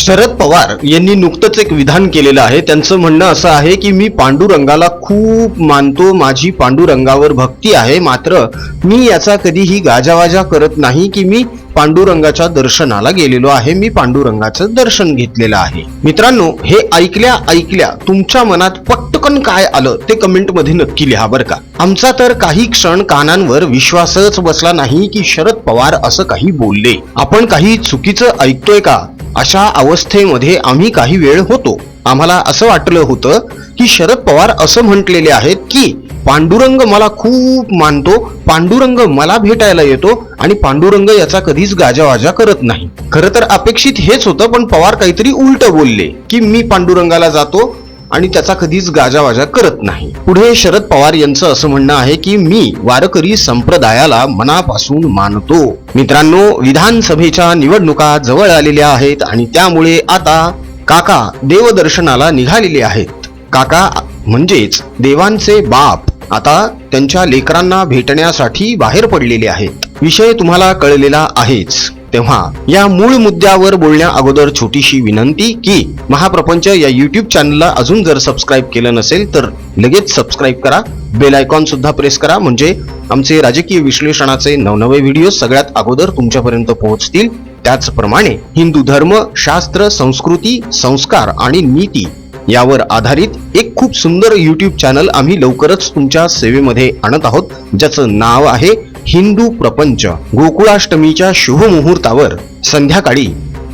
शरद पवार यांनी नुकतंच एक विधान केलेलं आहे. त्यांचं म्हणणं असं आहे की मी पांडुरंगाला खूप मानतो माझी पांडुरंगावर भक्ती आहे मात्र मी याचा कधीही गाजावाजा करत नाही की मी पांडुरंगाच्या दर्शनाला गेलेलो आहे. मी पांडुरंगाचं दर्शन घेतलेलं आहे. मित्रांनो हे ऐकल्या ऐकल्या तुमच्या मनात पटकन काय आलं ते कमेंटमध्ये नक्की लिहा बरं का. आमचा तर काही क्षण कानांवर विश्वासच बसला नाही की शरद पवार असं काही बोलले. आपण काही चुकीचं ऐकतोय का? अशा अवस्थेमध्ये आम्ही काही वेळ होतो. आम्हाला असं वाटलं होतं की शरद पवार असं म्हटलेले आहेत की पांडुरंग मला खूप मानतो पांडुरंग मला भेटायला येतो आणि पांडुरंग याचा कधीच गाजावाजा करत नाही. खरं तर अपेक्षित हेच होतं पण पवार काहीतरी उलट बोलले की मी पांडुरंगाला जातो आणि त्याचा कधीच गाजावाजा करत नाही. पुढे शरद पवार यांचं असं म्हणणं आहे की मी वारकरी संप्रदायाला मनापासून मानतो. मित्रांनो विधानसभेच्या निवडणुका जवळ आलेल्या आहेत आणि त्यामुळे आता काका देवदर्शनाला निघालेले आहेत. काका म्हणजेच देवांचे बाप आता त्यांच्या लेकरांना भेटण्यासाठी बाहेर पडलेले आहेत. विषय तुम्हाला कळलेला आहेच. तेव्हा या मूळ मुद्द्यावर बोलण्या अगोदर छोटीशी विनंती की महाप्रपंच या युट्यूब चॅनलला अजून जर सबस्क्राईब केलं नसेल तर लगेच सबस्क्राईब करा. बेल आयकॉन सुद्धा प्रेस करा. म्हणजे आमचे राजकीय विश्लेषणाचे नवनवे व्हिडिओ सगळ्यात अगोदर तुमच्यापर्यंत पोहोचतील. त्याचप्रमाणे हिंदू धर्म शास्त्र संस्कृती संस्कार आणि नीती यावर आधारित एक खूप सुंदर यूट्यूब चॅनल आम्ही लवकरच तुमच्या सेवेमध्ये आणत आहोत ज्याचं नाव आहे हिंदू प्रपंच. गोकुळाष्टमीच्या शुभमुहूर्तावर संध्याकाळी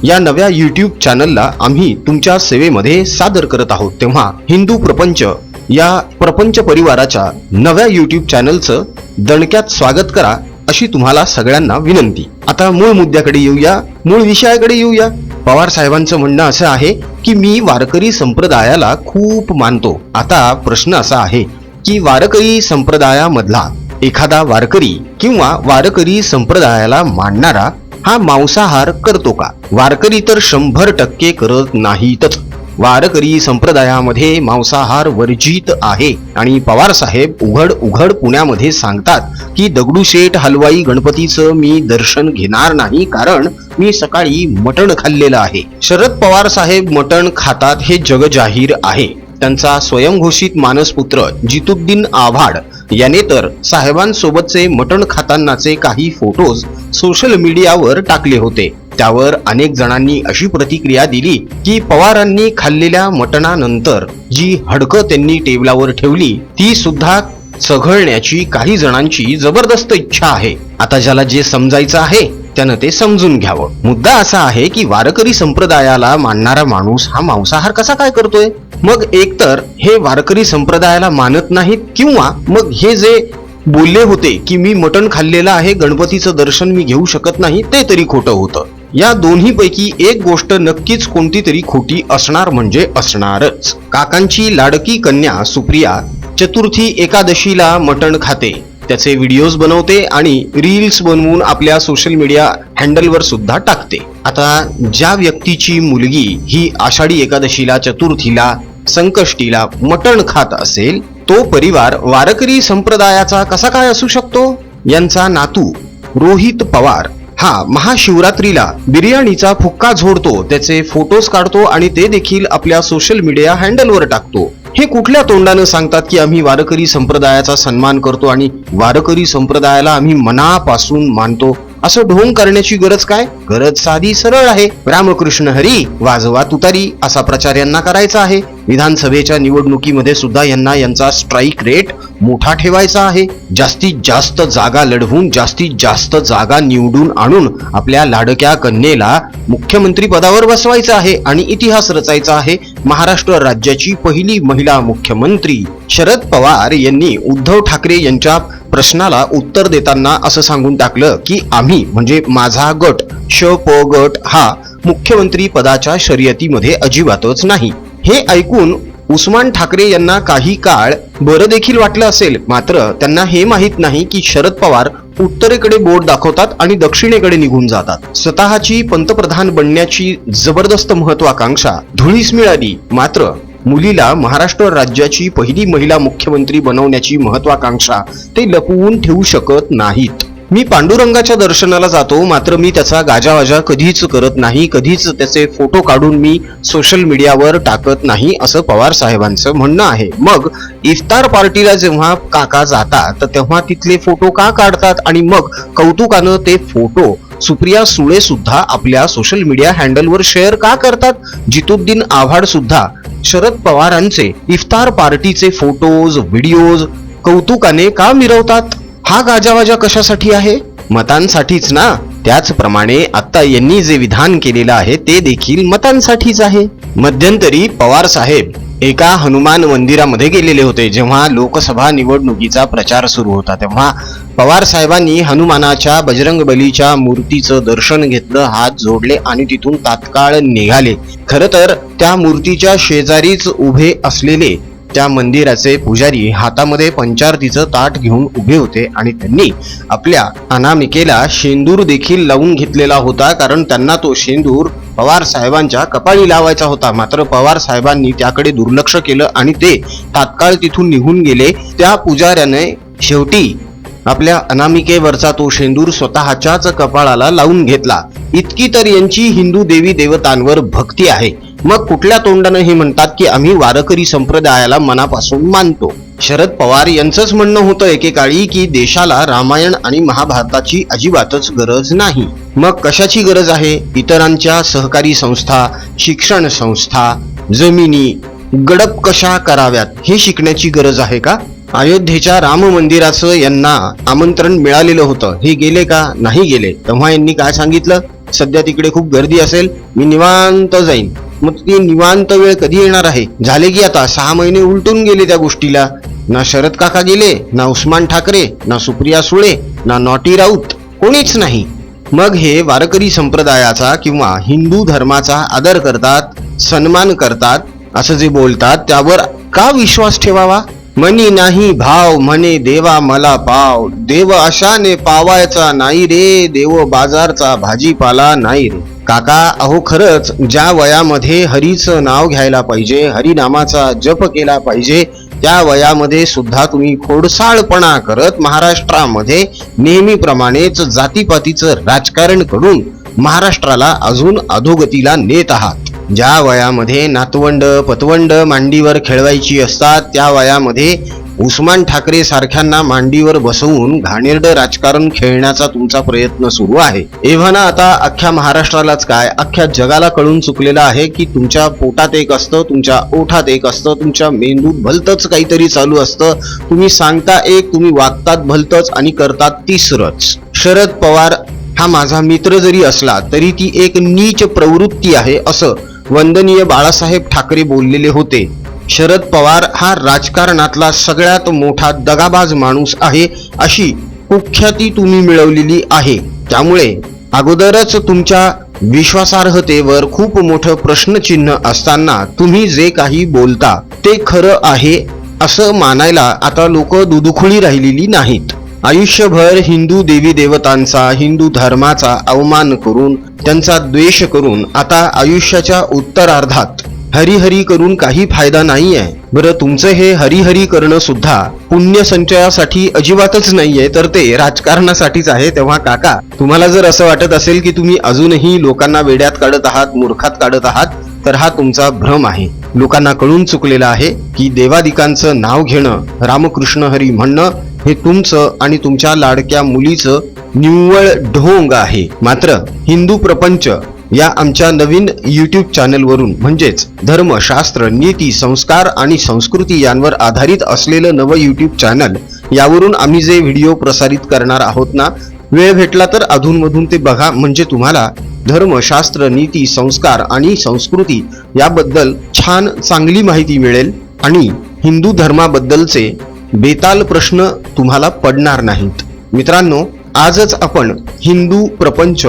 या नव्या यूट्यूब चॅनलला आम्ही तुमच्या सेवेमध्ये सादर करत आहोत. तेव्हा हिंदू प्रपंच या प्रपंच परिवाराच्या नव्या यूट्यूब चॅनलचं दणक्यात स्वागत करा अशी तुम्हाला सगळ्यांना विनंती. आता मूळ मुद्द्याकडे येऊया. मूळ विषयाकडे येऊया. पवार साहेबांचं म्हणणं असं आहे की मी वारकरी संप्रदायाला खूप मानतो. आता प्रश्न असा आहे की वारकरी संप्रदायामधला एखादा वारकरी किंवा वारकरी संप्रदायाला मानणारा हा मांसाहार करतो का? वारकरी तर शंभर टक्के करत नाहीतच. वारकरी संप्रदायामध्ये मांसाहार वर्जित आहे. आणि पवार साहेब उघड उघड पुण्यामध्ये सांगतात की दगडूशेठ हलवाई गणपतीचं मी दर्शन घेणार नाही कारण मी सकाळी मटण खाल्लेलं आहे. शरद पवार साहेब मटण खातात हे जगजाहीर आहे. त्यांचा स्वयंघोषित मानसपुत्र जितुद्दीन आव्हाड याने तर साहेबांसोबतचे मटण खातानाचे काही फोटोज सोशल मीडियावर टाकले होते. त्यावर अनेक जणांनी अशी प्रतिक्रिया दिली की पवारांनी खाल्लेल्या मटणानंतर जी हडकं त्यांनी टेबलावर ठेवली ती सुद्धा चघळण्याची काही जणांची जबरदस्त इच्छा आहे. आता ज्याला जे समजायचं आहे त्यानं ते समजून घ्यावं. मुद्दा असा आहे की वारकरी संप्रदायाला मानणारा माणूस हा मांसाहार कसा काय करतोय? मग एकतर हे वारकरी संप्रदायाला मानत नाहीत किंवा मग हे जे बोलले होते की मी मटण खाल्लेलं आहे गणपतीचं दर्शन मी घेऊ शकत नाही ते तरी खोटं होतं. या दोन्हीपैकी एक गोष्ट नक्कीच कोणती तरी खोटी असणार म्हणजे असणारच. काकांची लाडकी कन्या सुप्रिया चतुर्थी एकादशीला मटण खाते. त्याचे व्हिडिओज बनवते आणि रील्स बनवून आपल्या सोशल मीडिया हँडलवर सुद्धा टाकते. आता ज्या व्यक्तीची मुलगी ही आषाढी एकादशीला चतुर्थीला संकष्टीला मटण खात असेल तो परिवार वारकरी संप्रदायाचा कसा काय असू शकतो? यांचा नातू रोहित पवार हा महाशिवरात्रीला बिर्याणीचा फुक्का झोडतो त्याचे फोटोज काढतो आणि ते देखील आपल्या सोशल मीडिया हँडलवर टाकतो. हे कुठल्या तोंडानं सांगतात की आम्ही वारकरी संप्रदायाचा सन्मान करतो आणि वारकरी संप्रदायाला आम्ही मनापासून मानतो? असं ढोंग करण्याची गरज काय? गरज साधी सरळ आहे. रामकृष्ण हरी वाजवा तुतारी असा प्रचार यांना करायचा आहे. विधानसभेच्या निवडणुकीमध्ये सुद्धा यांना यांचा स्ट्राईक रेट मोठा ठेवायचा आहे. जास्तीत जास्त जागा लढवून जास्तीत जास्त जागा निवडून आणून आपल्या लाडक्या कन्येला मुख्यमंत्री पदावर बसवायचं आहे आणि इतिहास रचायचा आहे. महाराष्ट्र राज्याची पहिली महिला मुख्यमंत्री शरद पवार यांनी उद्धव ठाकरे यांच्या प्रश्नाला उत्तर देताना असं सांगून टाकलं की आम्ही म्हणजे माझा गट श प गट हा मुख्यमंत्री पदाच्या शर्यतीमध्ये अजिबातच नाही. हे ऐकून उस्मान ठाकरे यांना काही काळ बरं देखील वाटलं असेल. मात्र त्यांना हे माहीत नाही की शरद पवार उत्तरेकडे बोट दाखवतात आणि दक्षिणेकडे निघून जातात. स्वतःची पंतप्रधान बनण्याची जबरदस्त महत्वाकांक्षा धुळीस मिळाली. मात्र मुलीला महाराष्ट्र राज्याची पहिली महिला मुख्यमंत्री बनवण्याची महत्वाकांक्षा ते लपवून ठेवू शकत नाहीत. मी पांडुरंगाच्या दर्शनाला जातो मात्र मी त्याचा गाजावाजा कधीच करत नाही कधीच त्याचे फोटो काढून मी सोशल मीडियावर टाकत नाही असं पवार साहेबांचं म्हणणं आहे. मग इफ्तार पार्टीला जेव्हा काका जातात तर तेव्हा तिथले फोटो का काढतात आणि मग कौतुकानं ते फोटो सुप्रिया सुळे सुद्धा आपल्या सोशल मीडिया हँडलवर शेअर का करतात? जितुद्दीन आव्हाड सुद्धा शरद पवारांचे इफ्तार पार्टीचे फोटोज व्हिडिओज कौतुकाने का मिरवतात? हा गाजावाजा कशासाठी आहे? मतांसाठीच ना. त्याचप्रमाणे आता यांनी जे विधान केलेलं आहे ते देखील मतांसाठीच आहे. मध्यंतरी पवार साहेब एका हनुमान मंदिरामध्ये गेलेले होते जेव्हा लोकसभा निवडणुकीचा प्रचार सुरू होता तेव्हा पवार साहेबांनी हनुमानाच्या बजरंग बलीच्या मूर्तीचं दर्शन घेतलं हात जोडले आणि तिथून तात्काळ निघाले. खर तर त्या मूर्तीच्या शेजारीच उभे असलेले त्या मंदिराचे पुजारी हातामध्ये पंचारतीचं ताट घेऊन उभे होते आणि त्यांनी आपल्या अनामिकेला शेंदूर देखील लावून घेतलेला होता कारण त्यांना तो शेंदूर पवार साहेबांच्या कपाळी लावायचा होता. मात्र पवार साहेबांनी त्याकडे दुर्लक्ष केलं आणि ते तात्काळ तिथून निघून गेले. त्या पुजाऱ्याने शेवटी आपल्या अनामिकेवरचा तो शेंदूर स्वतःच्याच कपाळाला लावून घेतला. इतकी तर यांची हिंदू देवी देवतांवर भक्ती आहे. मग कुठल्या तोंडानं हे म्हणतात की आम्ही वारकरी संप्रदायाला मनापासून मानतो? शरद पवार यांचंच म्हणणं होतं एकेकाळी की देशाला रामायण आणि महाभारताची अजिबातच गरज नाही. मग कशाची गरज आहे? इतरांच्या सहकारी संस्था शिक्षण संस्था जमिनी गडप कशा कराव्यात? हे शिकण्याची गरज आहे का? अयोध्येच्या राम मंदिराचं यांना आमंत्रण मिळालेलं होतं. हे गेले का? नाही गेले. तेव्हा यांनी काय सांगितलं? सध्या तिकडे खूप गर्दी असेल. मी निवांत जाईन. मग ती निवांत वेळ कधी येणार आहे? झाले की आता? सहा महिने उलटून गेले त्या गोष्टीला. ना शरद काका गेले ना उस्मान ठाकरे ना सुप्रिया सुळे ना नॉटी राऊत. कोणीच नाही. मग हे वारकरी संप्रदायाचा किंवा हिंदू धर्माचा आदर करतात सन्मान करतात असं जे बोलतात त्यावर का विश्वास ठेवावा? मनी नाही भाव म्हणे देवा मला पाव. देव अशाने पावायचा नाही रे देव बाजारचा भाजीपाला नाही रे. काका अहो खरंच ज्या वयामध्ये हरीचं नाव घ्यायला पाहिजे हरिनामाचा जप केला पाहिजे त्या वयामध्ये सुद्धा तुम्ही खोडसाळपणा करत महाराष्ट्रामध्ये नेहमीप्रमाणेच जातीपातीचं राजकारण करून महाराष्ट्राला अजून अधोगतीला नेत आहात. ज्या वयामध्ये नातवंड पतवंड मांडीवर खेळवायची असतात त्या वयामध्ये उस्मान ठाकरे सारख्यांना मांडीवर बसवून घाणेरडं राजकारण खेळण्याचा तुमचा प्रयत्न सुरू आहे. एव्हाना आता अख्ख्या महाराष्ट्रालाच काय? अख्ख्या जगाला कळून चुकलेलं आहे की तुमच्या पोटात एक असतं तुमच्या ओठात एक असतं तुमच्या मेंदूत भलतंच काहीतरी चालू असतं. तुम्ही सांगता एक तुम्ही वागतात भलतंच आणि करतात तिसरंच. शरद पवार हा माझा मित्र जरी असला तरी ती एक नीच प्रवृत्ती आहे असं वंदनीय बाळासाहेब ठाकरे बोललेले होते. शरद पवार हा राजकारणातला सगळ्यात मोठा दगाबाज माणूस आहे अशी कुख्याती तुम्ही मिळवलेली आहे. त्यामुळे अगोदरच तुमच्या विश्वासार्हतेवर खूप मोठं प्रश्नचिन्ह असताना तुम्ही जे काही बोलता ते खरं आहे असं मानायला आता लोक दुदुखुळी राहिलेली नाहीत. आयुष्यभर हिंदू देवी देवतांचा हिंदू धर्माचा अवमान करून त्यांचा द्वेष करून आता आयुष्याच्या उत्तरार्धात हरिहरी करून काही फायदा नाहीये. बरं तुमचं हे हरिहरी करणं सुद्धा पुण्य संचयासाठी अजिबातच नाहीये. तर ते राजकारणासाठीच आहे. तेव्हा काका तुम्हाला जर असं वाटत असेल की तुम्ही अजूनही लोकांना वेड्यात काढत आहात मूर्खात काढत आहात तर हा तुमचा भ्रम आहे. लोकांना कळून चुकलेला आहे की देवादिकांचं नाव घेणं रामकृष्ण हरी म्हणणं हे तुमचं आणि तुमच्या लाडक्या मुलीचं निव्वळ ढोंग आहे. मात्र हिंदू प्रपंच या आमच्या नवीन यूट्यूब चॅनलवरून म्हणजेच धर्म शास्त्र नीती संस्कार आणि संस्कृती यांवर आधारित असलेलं नवं यूट्यूब चॅनल यावरून आम्ही जे व्हिडिओ प्रसारित करणार आहोत ना वेळ भेटला तर अधूनमधून ते बघा. म्हणजे तुम्हाला धर्म शास्त्र नीती संस्कार आणि संस्कृती याबद्दल छान चांगली माहिती मिळेल आणि हिंदू धर्माबद्दलचे बेताल प्रश्न तुम्हाला पडणार नाहीत. मित्रांनो आजच आपण हिंदू प्रपंच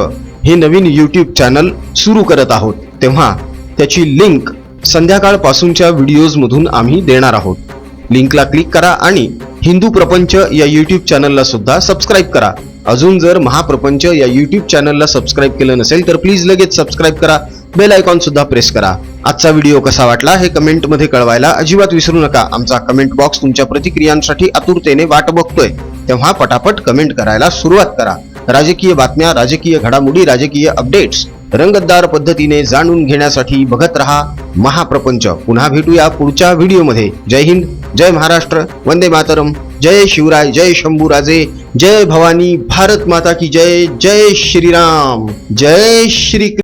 हे नवीन यूट्यूब चॅनल सुरू करत आहोत. तेव्हा त्याची लिंक संध्याकाळपासूनच्या व्हिडिओजमधून आम्ही देणार आहोत. लिंकला क्लिक करा आणि हिंदू प्रपंच या यूट्यूब चॅनलला सुद्धा सबस्क्राईब करा. अजून जर महाप्रपंच या यूट्यूब चॅनलला सबस्क्राईब केलं नसेल तर प्लीज लगेच सबस्क्राईब करा. बेल आयकॉन सुद्धा प्रेस करा. आजचा व्हिडिओ कसा वाटला हे कमेंटमध्ये कळवायला अजिबात विसरू नका. आमचा कमेंट बॉक्स तुमच्या प्रतिक्रियांसाठी आतुरतेने वाट बघतोय. तेव्हा पटापट कमेंट करायला सुरुवात करा. राजकीय बातम्या राजकीय घडामोडी राजकीय अपडेट्स रंगतदार पद्धतीने जाणून घेण्यासाठी बघत रहा महाप्रपंच. पुन्हा भेटूया पुढच्या व्हिडिओमध्ये. जय हिंद जय महाराष्ट्र वंदे मातरम. जय शिवराय जय शंभूराजे जय भवानी भारत माता की जय जय श्रीराम जय श्री